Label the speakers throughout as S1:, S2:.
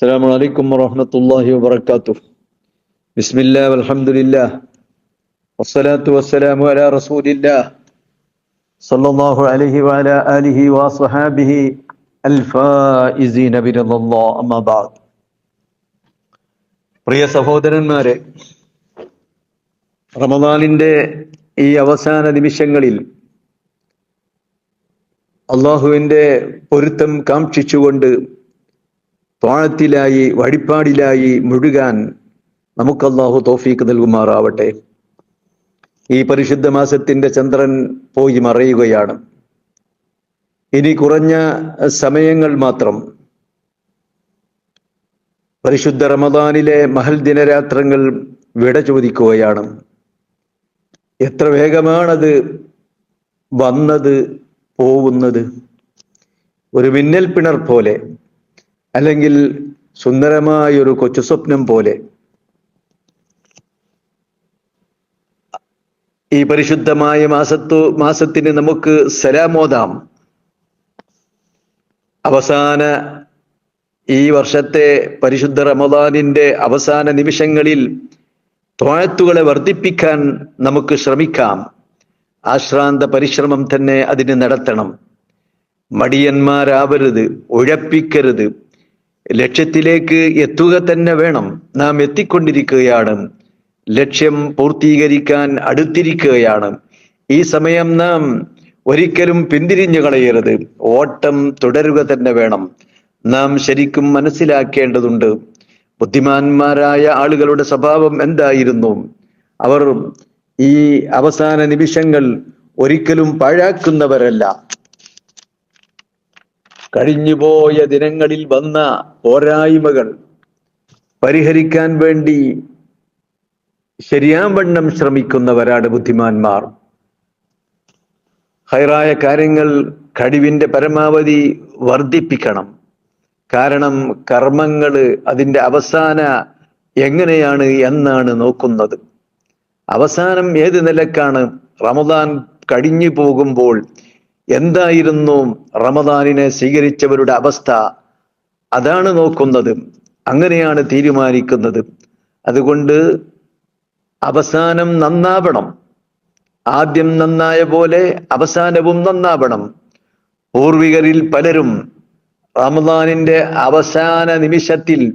S1: السلام عليكم ورحمة الله وبركاته بسم الله والحمد لله والصلاة والسلام على رسول الله صلى الله عليه وعلى آله وصحابه الفائزين برضا الله أما بعد പ്രിയ സഹോദരന്മാരെ റമദാനിന്റെ ഈ അവസാന നിമിഷങ്ങളിൽ അള്ളാഹുവിന്റെ പൊരുത്തം കാക്ഷിച്ചുകൊണ്ട് ത്വാഴത്തിലായി വഴിപ്പാടിലായി മുഴുകാൻ നമുക്ക് അള്ളാഹു തോഫീക്ക് നൽകുമാറാവട്ടെ. ഈ പരിശുദ്ധ മാസത്തിന്റെ ചന്ദ്രൻ പോയി മറയുകയാണ്. ഇനി കുറഞ്ഞ സമയങ്ങൾ മാത്രം പരിശുദ്ധ റമദാനിലെ മഹൽ ദിനരാത്രങ്ങൾ വിട ചോദിക്കുകയാണ്. എത്ര വേഗമാണത് വന്നത് പോകുന്നത് ഒരു മിന്നൽ പിണർ പോലെ അല്ലെങ്കിൽ സുന്ദരമായൊരു കൊച്ചു സ്വപ്നം പോലെ. ഈ പരിശുദ്ധമായ മാസത്തു മാസത്തിന് നമുക്ക് സലാമോദാം. അവസാന ഈ വർഷത്തെ പരിശുദ്ധ റമദാനിന്റെ അവസാന നിമിഷങ്ങളിൽ തോഴത്തുകളെ വർദ്ധിപ്പിക്കാൻ നമുക്ക് ശ്രമിക്കാം. ആശ്രാന്ത പരിശ്രമം തന്നെ അതിന് നടത്തണം. മടിയന്മാരാവരുത് ഉഴപ്പിക്കരുത് ലക്ഷ്യത്തിലേക്ക് എത്തുക തന്നെ വേണം. നാം എത്തിക്കൊണ്ടിരിക്കുകയാണ്. ലക്ഷ്യം പൂർത്തീകരിക്കാൻ അടുത്തിരിക്കുകയാണ്. ഈ സമയം നാം ഒരിക്കലും പിന്തിരിഞ്ഞു കളയരുത്. ഓട്ടം തുടരുക തന്നെ വേണം. നാം ശരിക്കും മനസ്സിലാക്കേണ്ടതുണ്ട്. ബുദ്ധിമാന്മാരായ ആളുകളുടെ സ്വഭാവം എന്തായിരുന്നു? അവർ ഈ അവസാന നിമിഷങ്ങൾ ഒരിക്കലും പാഴാക്കുന്നവരല്ല. കഴിഞ്ഞുപോയ ദിനങ്ങളിൽ വന്ന പോരായ്മകൾ പരിഹരിക്കാൻ വേണ്ടി ശരിയാവണ്ണം ശ്രമിക്കുന്നവരാണ് ബുദ്ധിമാന്മാർ. ഹൈറായ കാര്യങ്ങൾ കഴിവിന്റെ പരമാവധി വർദ്ധിപ്പിക്കണം. കാരണം കർമ്മങ്ങൾ അതിന്റെ അവസാന എങ്ങനെയാണ് എന്നാണ് നോക്കുന്നത്. അവസാനം ഏത് നിലക്കാണ്? റമദാൻ കഴിഞ്ഞു പോകുമ്പോൾ എന്തായിരുന്നു റമദാനിനെ സ്വീകരിച്ചവരുടെ അവസ്ഥ? അതാണ് നോക്കുന്നത്. അങ്ങനെയാണ് തീരുമാനിക്കുന്നത്. അതുകൊണ്ട് അവസാനം നന്നാവണം. ആദ്യം നന്നായ പോലെ അവസാനവും നന്നാവണം. പൂർവികരിൽ പലരും റമദാനിന്റെ അവസാന നിമിഷത്തിൽ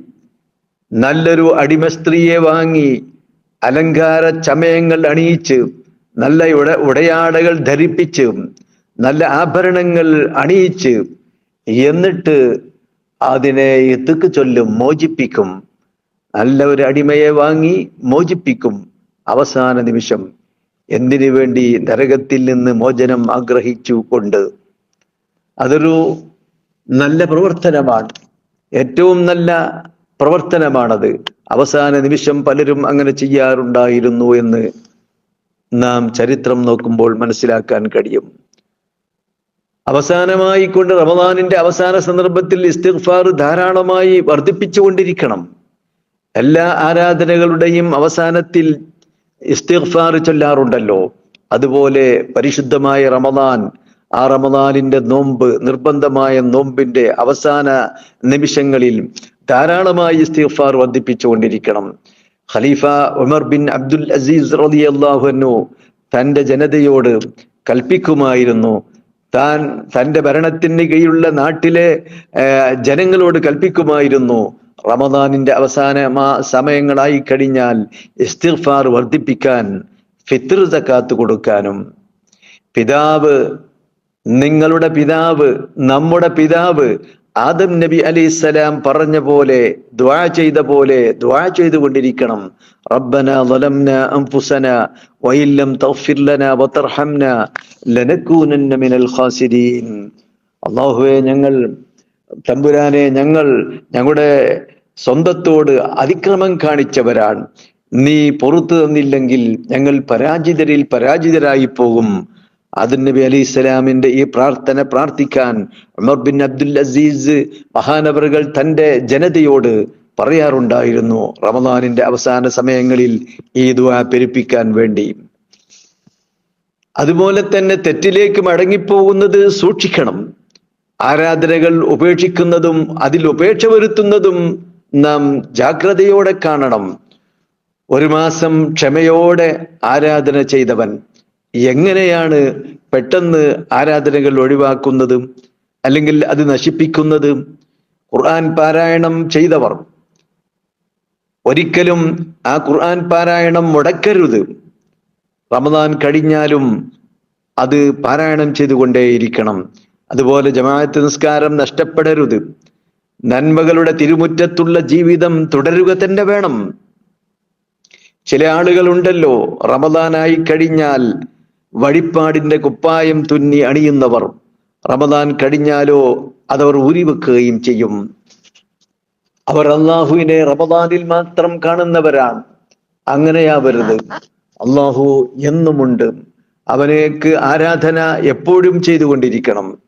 S1: നല്ലൊരു അടിമ സ്ത്രീയെ വാങ്ങി അലങ്കാര ചമയങ്ങൾ അണിയിച്ച് നല്ല ഉട ഉടയാടകൾ ധരിപ്പിച്ച് നല്ല ആഭരണങ്ങൾ അണിയിച്ച് എന്നിട്ട് അതിനെ എത്തുക്ക് ചൊല്ലും മോചിപ്പിക്കും. നല്ല ഒരു അടിമയെ വാങ്ങി മോചിപ്പിക്കും അവസാന നിമിഷം. എന്തിനു വേണ്ടി നരകത്തിൽ നിന്ന് മോചനം ആഗ്രഹിച്ചു കൊണ്ട് അതൊരു നല്ല പ്രവർത്തനമാണ്. ഏറ്റവും നല്ല പ്രവർത്തനമാണത്. അവസാന നിമിഷം പലരും അങ്ങനെ ചെയ്യാറുണ്ടായിരുന്നു എന്ന് നാം ചരിത്രം നോക്കുമ്പോൾ മനസ്സിലാക്കാൻ കഴിയും. അവസാനമായി കൊണ്ട് റമദാനിന്റെ അവസാന സന്ദർഭത്തിൽ ഇസ്തിഗ്ഫാർ ധാരാളമായി വർദ്ധിപ്പിച്ചുകൊണ്ടിരിക്കണം. എല്ലാ ആരാധനകളുടെയും അവസാനത്തിൽ ഇസ്തിഗ്ഫാർ ചൊല്ലാറുണ്ടല്ലോ. അതുപോലെ പരിശുദ്ധമായ റമദാൻ ആ റമദാനിന്റെ നോമ്പ് നിർബന്ധമായ നോമ്പിന്റെ അവസാന നിമിഷങ്ങളിൽ ധാരാളമായി ഇസ്തിഗ്ഫാർ വർദ്ധിപ്പിച്ചുകൊണ്ടിരിക്കണം. ഖലീഫ ഉമർ ബിൻ അബ്ദുൽ അസീസ് റളിയല്ലാഹു തന്റെ ജനതയോട് കൽപ്പിക്കുമായിരുന്നു താൻ തന്റെ ഭരണത്തിന് കീഴിലുള്ള നാട്ടിലെ ജനങ്ങളോട് കൽപ്പിക്കുമായിരുന്നു. റമദാനിന്റെ അവസാന സമയങ്ങളായി കഴിഞ്ഞാൽ ഇസ്തിഗ്ഫാർ വർദ്ധിപ്പിക്കാൻ ഫിത്ർ സക്കാത്ത് കൊടുക്കാനും. പിതാവ് നിങ്ങളുടെ പിതാവ് നമ്മുടെ പിതാവ് ആദം നബി അലി സ്വലാം പറഞ്ഞ പോലെ ദ്വാ ചെയ്ത പോലെ ദ്വാ ചെയ്തുകൊണ്ടിരിക്കണം റബ്ബന ظلمنا انفسنا وان لم تغفر لنا وترحمنا لنكونن من അല്ലാഹുവേ ഞങ്ങൾ തമ്പുരാനെ ഞങ്ങൾ ഞങ്ങളുടെ സ്വന്തത്തോട് അതിക്രമം കാണിച്ചവരാണ്. നീ പുറത്തു തന്നില്ലെങ്കിൽ ഞങ്ങൾ പരാജിതരിൽ പരാജിതരായി പോകും. ആദം നബി അലി ഇസ്ലാമിന്റെ ഈ പ്രാർത്ഥന പ്രാർത്ഥിക്കാൻ ഉമർ ബിൻ അബ്ദുൽ അസീസ് മഹാനവറുകൾ തന്റെ ജനതയോട് പറയാറുണ്ടായിരുന്നു റമദാനിന്റെ അവസാന സമയങ്ങളിൽ ഈ ദുആ പെരുപ്പിക്കാൻ വേണ്ടി. അതുപോലെ തന്നെ തെറ്റിലേക്ക് മടങ്ങിപ്പോകുന്നത് സൂക്ഷിക്കണം. ആരാധനകൾ ഉപേക്ഷിക്കുന്നതും അതിൽ ഉപേക്ഷ വരുത്തുന്നതും നാം ജാഗ്രതയോടെ കാണണം. ഒരു മാസം ക്ഷമയോടെ ആരാധന ചെയ്തവൻ എങ്ങനെയാണ് പെട്ടെന്ന് ആരാധനകൾ ഒഴിവാക്കുന്നതും അല്ലെങ്കിൽ അത് നശിപ്പിക്കുന്നത് ഖുർആൻ പാരായണം ചെയ്തവർ. ഒരിക്കലും ആ ഖുർആൻ പാരായണം മുടക്കരുത്. റമദാൻ കഴിഞ്ഞാലും അത് പാരായണം ചെയ്തുകൊണ്ടേയിരിക്കണം. അതുപോലെ ജമാഅത്ത് നിസ്കാരം നഷ്ടപ്പെടരുത്. നന്മകളുടെ തിരുമുറ്റത്തുള്ള ജീവിതം തുടരുക തന്നെ വേണം. ചില ആളുകളുണ്ടല്ലോ റമദാനായി കഴിഞ്ഞാൽ വഴിപ്പാടിന്റെ കുപ്പായം തുന്നി അണിയുന്നവർ റമദാൻ കഴിഞ്ഞാലോ അതവർ ഉരിവെക്കുകയും ചെയ്യും. അവർ അള്ളാഹുവിനെ റമദാനിൽ മാത്രം കാണുന്നവരാണ്. അങ്ങനെയാവരുത് അള്ളാഹു എന്നുമുണ്ട്. അവനേക്ക് ആരാധന എപ്പോഴും ചെയ്തുകൊണ്ടിരിക്കണം.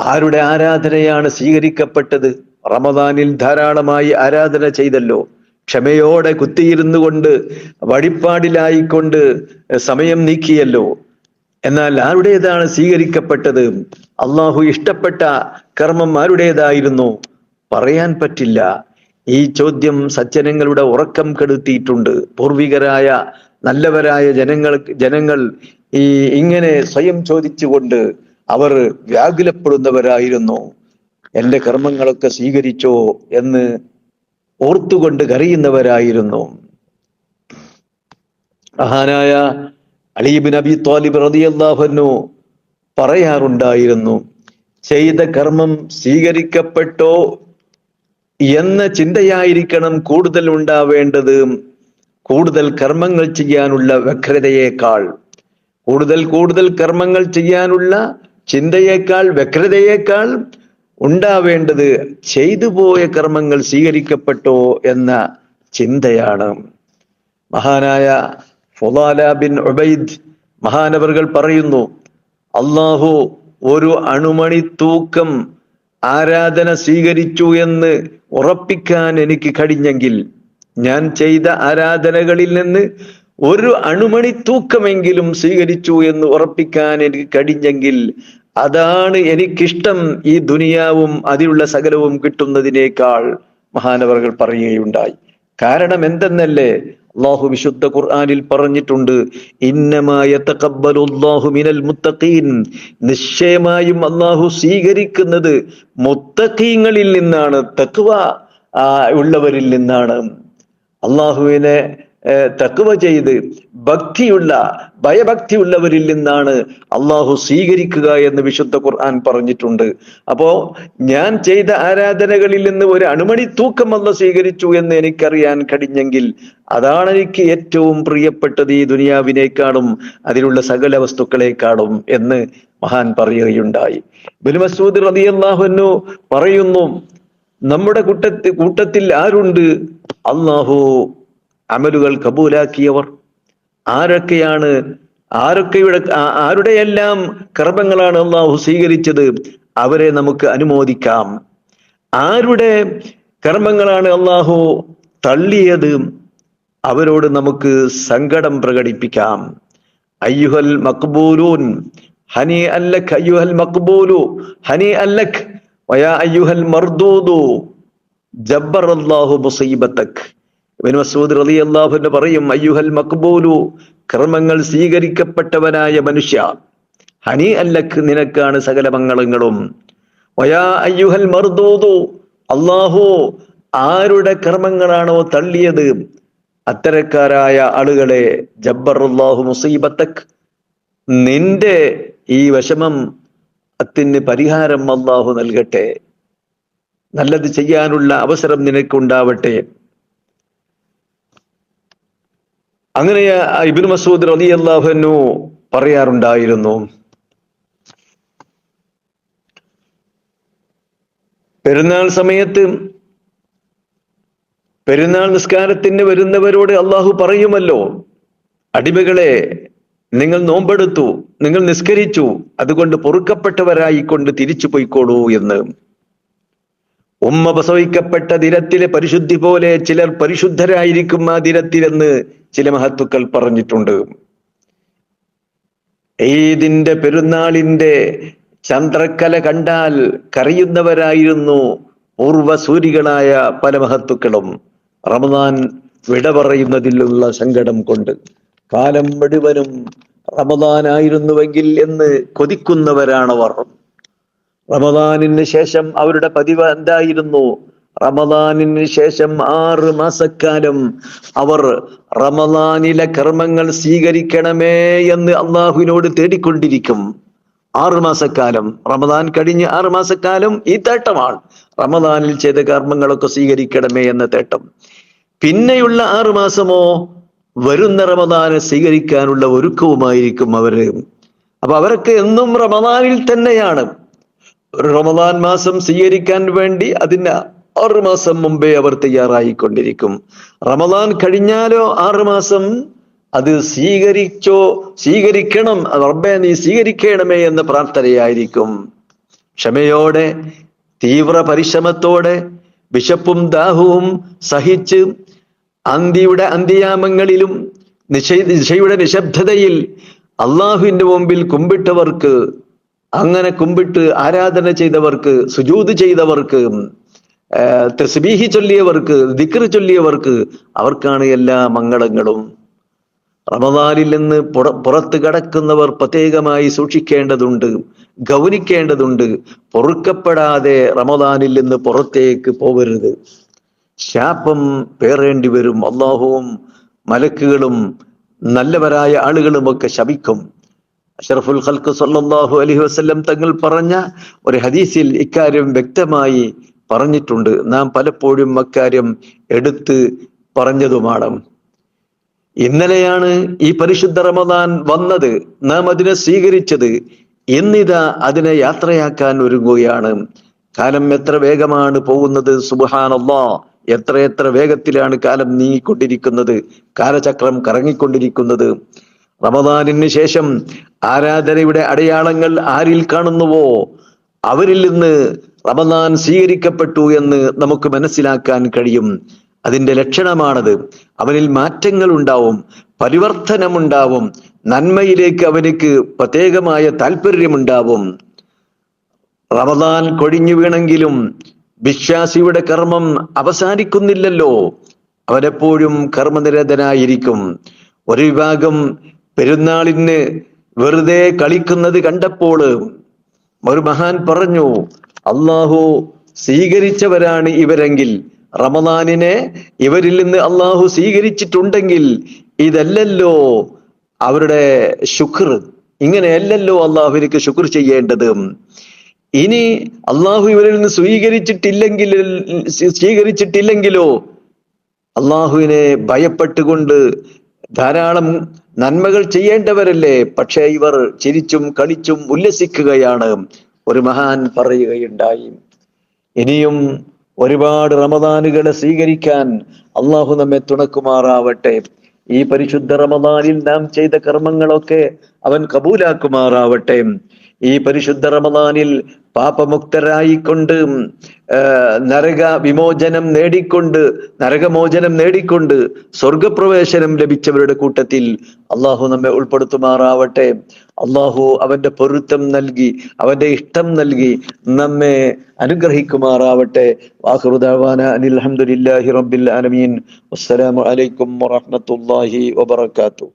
S1: ആരുടെ ആരാധനയാണ് സ്വീകരിക്കപ്പെട്ടത്? റമദാനിൽ ധാരാളമായി ആരാധന ചെയ്തല്ലോ. ക്ഷമയോടെ കുത്തിയിരുന്നു കൊണ്ട് വഴിപ്പാടിലായിക്കൊണ്ട് സമയം നീക്കിയല്ലോ. എന്നാൽ ആരുടേതാണ് സ്വീകരിക്കപ്പെട്ടത്? അള്ളാഹു ഇഷ്ടപ്പെട്ട കർമ്മം ആരുടേതായിരുന്നു? പറയാൻ പറ്റില്ല. ഈ ചോദ്യം സജ്ജനങ്ങളുടെ ഉറക്കം കെടുത്തിയിട്ടുണ്ട്. പൂർവികരായ നല്ലവരായ ജനങ്ങൾ ജനങ്ങൾ ഈ ഇങ്ങനെ സ്വയം ചോദിച്ചുകൊണ്ട് അവർ വ്യാകുലപ്പെടുന്നവരായിരുന്നു. എന്റെ കർമ്മങ്ങളൊക്കെ സ്വീകരിച്ചോ എന്ന് ഓർത്തുകൊണ്ട് കരയുന്നവരായിരുന്നു. മഹാനായ അലീബിൻ അബി ത്വാലിബ് റതിയല്ലാഹുന്നു പറയാറുണ്ടായിരുന്നു ചെയ്ത കർമ്മം സ്വീകരിക്കപ്പെട്ടോ എന്ന ചിന്തയായിരിക്കണം കൂടുതൽ ഉണ്ടാവേണ്ടത്. കൂടുതൽ കർമ്മങ്ങൾ ചെയ്യാനുള്ള വ്യഗ്രതയേക്കാൾ കൂടുതൽ കൂടുതൽ കർമ്മങ്ങൾ ചെയ്യാനുള്ള ചിന്തയേക്കാൾ വ്യഗ്രതയേക്കാൾ ഉണ്ടാവേണ്ടത് ചെയ്തു പോയ കർമ്മങ്ങൾ സ്വീകരിക്കപ്പെട്ടോ എന്ന ചിന്തയാണ്. മഹാനായ ഫുലാല ബിൻ ഒബൈദ് മഹാനവറുകൾ പറയുന്നു അള്ളാഹു ഒരു അണുമണി തൂക്കം ആരാധന സ്വീകരിച്ചു എന്ന് ഉറപ്പിക്കാൻ എനിക്ക് കഴിഞ്ഞെങ്കിൽ ഞാൻ ചെയ്ത ആരാധനകളിൽ നിന്ന് ഒരു അണുമണി തൂക്കമെങ്കിലും സ്വീകരിച്ചു എന്ന് ഉറപ്പിക്കാൻ എനിക്ക് കഴിഞ്ഞെങ്കിൽ അതാണ് എനിക്കിഷ്ടം ഈ ദുനിയാവും അതിലുള്ള സകലവും കിട്ടുന്നതിനേക്കാൾ മഹാനവറുകൾ പറയുകയുണ്ടായി. കാരണം എന്തെന്നല്ലേ? അള്ളാഹു വിശുദ്ധ ഖുർആാനിൽ പറഞ്ഞിട്ടുണ്ട് മിനൽ മുത്തഖീൻ. നിശ്ചയമായും അള്ളാഹു സ്വീകരിക്കുന്നത് മുത്തഖീങ്ങളിൽ നിന്നാണ് തക്വ ഉള്ളവരിൽ നിന്നാണ്. അള്ളാഹുവിനെ തക്കുവ ചെയ്ത് ഭക്തിയുള്ള ഭയഭക്തിയുള്ളവരിൽ നിന്നാണ് അള്ളാഹു സ്വീകരിക്കുക എന്ന് വിശുദ്ധ ഖുർആൻ പറഞ്ഞിട്ടുണ്ട്. അപ്പോ ഞാൻ ചെയ്ത ആരാധനകളിൽ നിന്ന് ഒരു അണുമണി തൂക്കം അല്ല സ്വീകരിച്ചു എന്ന് എനിക്കറിയാൻ കഴിഞ്ഞെങ്കിൽ അതാണ് എനിക്ക് ഏറ്റവും പ്രിയപ്പെട്ടത് ഈ ദുനിയാവിനേക്കാളും അതിലുള്ള സകല വസ്തുക്കളെക്കാളും എന്ന് മഹാൻ പറയുകയുണ്ടായി. ബിൻ മസൂദ് റതിയല്ലാഹുന്നു പറയുന്നു നമ്മുടെ കൂട്ടത്തിൽ കൂട്ടത്തിൽ ആരുണ്ട്? അള്ളാഹു അമലുകൾ കബൂലാക്കിയവർ. ആരൊക്കെയാണ് ആരൊക്കെയുടെ ആരുടെയെല്ലാം കർമ്മങ്ങളാണ് അള്ളാഹു സ്വീകരിച്ചത് അവരെ നമുക്ക് അനുമോദിക്കാം. ആരുടെ കർമ്മങ്ങളാണ് അള്ളാഹു തള്ളിയത് അവരോട് നമുക്ക് സങ്കടം പ്രകടിപ്പിക്കാം. അയ്യുഹൽ മക്ബൂലൂൻ ഹനി അല്ലഖ് അയ്യുഹൽ മക്ബൂലു ഹനി അല്ലഖ് വയാ അയ്യുഹൽ മർദൂദു ജബ്ബർ അള്ളാഹു മുസീബത്തക്. അൻഹു പറയും അയ്യുഹൽ മക്ബൂലു കർമ്മങ്ങൾ സ്വീകരിക്കപ്പെട്ടവനായ മനുഷ്യ ഹനി അല്ലക്ക് നിനക്കാണ് സകല മംഗളങ്ങളും. വയാ അയ്യുഹൽ മർദൂതു അള്ളാഹു ആരുടെ കർമ്മങ്ങളാണോ തള്ളിയത്? അത്തരക്കാരായ ആളുകളെ ജബ്ബർ അള്ളാഹു മുസീബത്തക് നിന്റെ ഈ വിഷമം അത്തിന് പരിഹാരം അള്ളാഹു നൽകട്ടെ. നല്ലത് ചെയ്യാനുള്ള അവസരം നിനക്കുണ്ടാവട്ടെ. അങ്ങനെ ഇബിൻ മസൂദ് അലി അള്ളാഹുനു പറയാറുണ്ടായിരുന്നു പെരുന്നാൾ സമയത്ത് പെരുന്നാൾ നിസ്കാരത്തിന് വരുന്നവരോട് അള്ളാഹു പറയുമല്ലോ അടിമകളെ നിങ്ങൾ നോമ്പെടുത്തു നിങ്ങൾ നിസ്കരിച്ചു അതുകൊണ്ട് പൊറുക്കപ്പെട്ടവരായിക്കൊണ്ട് തിരിച്ചു പോയിക്കോളൂ എന്ന്. ഉമ്മ പ്രസവിക്കപ്പെട്ട ദിനത്തിലെ പരിശുദ്ധി പോലെ ചിലർ പരിശുദ്ധരായിരിക്കും ആ ദിനത്തിലെന്ന് ചില മഹത്തുക്കൾ പറഞ്ഞിട്ടുണ്ട്. ഈദിന്റെ പെരുന്നാളിന്റെ ചന്ദ്രക്കല കണ്ടാൽ കരയുന്നവരായിരുന്നു പൂർവസൂരികളായ പല മഹത്തുക്കളും. റമദാൻ വിട പറയുന്നതിലുള്ള സങ്കടം കൊണ്ട്. കാലം മുഴുവനും റമദാനായിരുന്നുവെങ്കിൽ എന്ന് കൊതിക്കുന്നവരാണവർ. റമദാനിന് ശേഷം അവരുടെ പതിവ് എന്തായിരുന്നു? റമദാനിന് ശേഷം ആറ് മാസക്കാലം അവർ റമദാനിലെ കർമ്മങ്ങൾ സ്വീകരിക്കണമേ എന്ന് അള്ളാഹുവിനോട് തേടിക്കൊണ്ടിരിക്കും. ആറ് മാസക്കാലം. റമദാൻ കഴിഞ്ഞ് ആറ് മാസക്കാലം ഈ തേട്ടമാണ്. റമദാനിൽ ചെയ്ത കർമ്മങ്ങളൊക്കെ സ്വീകരിക്കണമേ എന്ന തേട്ടം. പിന്നെയുള്ള ആറ് മാസമോ വരുന്ന റമദാനെ സ്വീകരിക്കാനുള്ള ഒരുക്കവുമായിരിക്കും അവർ. അപ്പൊ അവരൊക്കെ എന്നും റമദാനിൽ തന്നെയാണ്. റമദാൻ മാസം സ്വീകരിക്കാൻ വേണ്ടി അതിന് ആറ് മാസം മുമ്പേ അവർ തയ്യാറായിക്കൊണ്ടിരിക്കും. റമദാൻ കഴിഞ്ഞാലോ ആറ് മാസം? അത് സ്വീകരിച്ചോ സ്വീകരിക്കണം റബ്ബെ നീ സ്വീകരിക്കണമേ എന്ന പ്രാർത്ഥനയായിരിക്കും. ക്ഷമയോടെ തീവ്ര പരിശ്രമത്തോടെ വിശപ്പും ദാഹവും സഹിച്ച് അന്തിയുടെ അന്ത്യയാമങ്ങളിലും നിശ നിശയുടെ നിശബ്ദതയിൽ അള്ളാഹുവിന്റെ മുമ്പിൽ കുമ്പിട്ടവർക്ക് അങ്ങനെ കുമ്പിട്ട് ആരാധന ചെയ്തവർക്ക് സുജൂത് ചെയ്തവർക്ക് തസ്ബീഹി ചൊല്ലിയവർക്ക് ദിക്ർ ചൊല്ലിയവർക്ക് അവർക്കാണ് എല്ലാ മംഗളങ്ങളും. റമദാനിൽ നിന്ന് പുറ പുറത്ത് കടക്കുന്നവർ പ്രത്യേകമായി സൂക്ഷിക്കേണ്ടതുണ്ട് ഗൗനിക്കേണ്ടതുണ്ട്. പൊറുക്കപ്പെടാതെ റമദാനിൽ നിന്ന് പുറത്തേക്ക് പോകരുത് ശാപം പേറേണ്ടി വരും. അള്ളാഹുവും മലക്കുകളും നല്ലവരായ ആളുകളുമൊക്കെ ശപിക്കും. അഷറഫുൽ ഖൽക്ക് സല്ലാഹു അലഹി വസല്ലം തങ്ങൾ പറഞ്ഞ ഒരു ഹദീസിൽ ഇക്കാര്യം വ്യക്തമായി പറഞ്ഞിട്ടുണ്ട്. നാം പലപ്പോഴും അക്കാര്യം എടുത്ത് പറഞ്ഞതുമാണ്. ഇന്നലെയാണ് ഈ പരിശുദ്ധ റമദാൻ വന്നത്. നാം അതിനെ സ്വീകരിച്ചത്. എന്നിതാ അതിനെ യാത്രയാക്കാൻ ഒരുങ്ങുകയാണ്. കാലം എത്ര വേഗമാണ് പോകുന്നത്. സുബഹാനല്ലാ. എത്ര എത്ര വേഗത്തിലാണ് കാലം നീങ്ങിക്കൊണ്ടിരിക്കുന്നത്. കാലചക്രം കറങ്ങിക്കൊണ്ടിരിക്കുന്നത്. റമദാനിന് ശേഷം ആരാധനയുടെ അടയാളങ്ങൾ ആരിൽ കാണുന്നുവോ? അവരിൽ നിന്ന് റമദാൻ സ്വീകരിക്കപ്പെട്ടു എന്ന് നമുക്ക് മനസ്സിലാക്കാൻ കഴിയും. അതിന്റെ ലക്ഷണമാണത്. അവനിൽ മാറ്റങ്ങൾ ഉണ്ടാവും പരിവർത്തനമുണ്ടാവും നന്മയിലേക്ക് അവനിക്ക് പ്രത്യേകമായ താല്പര്യമുണ്ടാവും. റമദാൻ കൊഴിഞ്ഞു വീണെങ്കിലും വിശ്വാസിയുടെ കർമ്മം അവസാനിക്കുന്നില്ലല്ലോ. അവനെപ്പോഴും കർമ്മനിരതനായിരിക്കും. ഒരു വിഭാഗം പെരുന്നാളിന് വെറുതെ കളിക്കുന്നത് കണ്ടപ്പോൾ ഒരു മഹാൻ പറഞ്ഞു അള്ളാഹു സ്വീകരിച്ചവരാണ് ഇവരെങ്കിൽ. റമദാനിനെ ഇവരിൽ നിന്ന് അള്ളാഹു സ്വീകരിച്ചിട്ടുണ്ടെങ്കിൽ ഇതല്ലല്ലോ അവരുടെ ശുക്ർ. ഇങ്ങനെയല്ലല്ലോ അള്ളാഹുവിനക്ക് ശുക്ർ ചെയ്യേണ്ടത്. ഇനി അള്ളാഹു ഇവരിൽ നിന്ന് സ്വീകരിച്ചിട്ടില്ലെങ്കിൽ സ്വീകരിച്ചിട്ടില്ലെങ്കിലോ അള്ളാഹുവിനെ ഭയപ്പെട്ടുകൊണ്ട് ധാരാളം നന്മകൾ ചെയ്യേണ്ടവരല്ലേ? പക്ഷേ ഇവർ ചിരിച്ചും കളിച്ചും ഉല്ലസിക്കുകയാണ്. ഒരു മഹാൻ പറയുകയുണ്ടായി. ഇനിയും ഒരുപാട് റമദാനുകളെ സ്വീകരിക്കാൻ അള്ളാഹു നമ്മെ തുണക്കുമാറാവട്ടെ. ഈ പരിശുദ്ധ റമദാനിൽ നാം ചെയ്ത കർമ്മങ്ങളൊക്കെ അവൻ കബൂലാക്കുമാറാവട്ടെ. ഈ പരിശുദ്ധ റമദാനിൽ പാപമുക്തരായിക്കൊണ്ട് നരക വിമോചനം നേടിക്കൊണ്ട് നരകമോചനം നേടിക്കൊണ്ട് സ്വർഗപ്രവേശനം ലഭിച്ചവരുടെ കൂട്ടത്തിൽ അള്ളാഹു നമ്മെ ഉൾപ്പെടുത്തുമാറാവട്ടെ. അള്ളാഹു അവന്റെ പൊരുത്തം നൽകി അവന്റെ ഇഷ്ടം നൽകി നമ്മെ അനുഗ്രഹിക്കുമാറാവട്ടെ. വാഹുദാന അനിൽ അഹമ്മദില്ലാഹി റബ്ബിൽ ആലമീൻ. അസ്സലാമു അലൈക്കും വറഹ്മത്തുള്ളാഹി വബറകാതുഹു.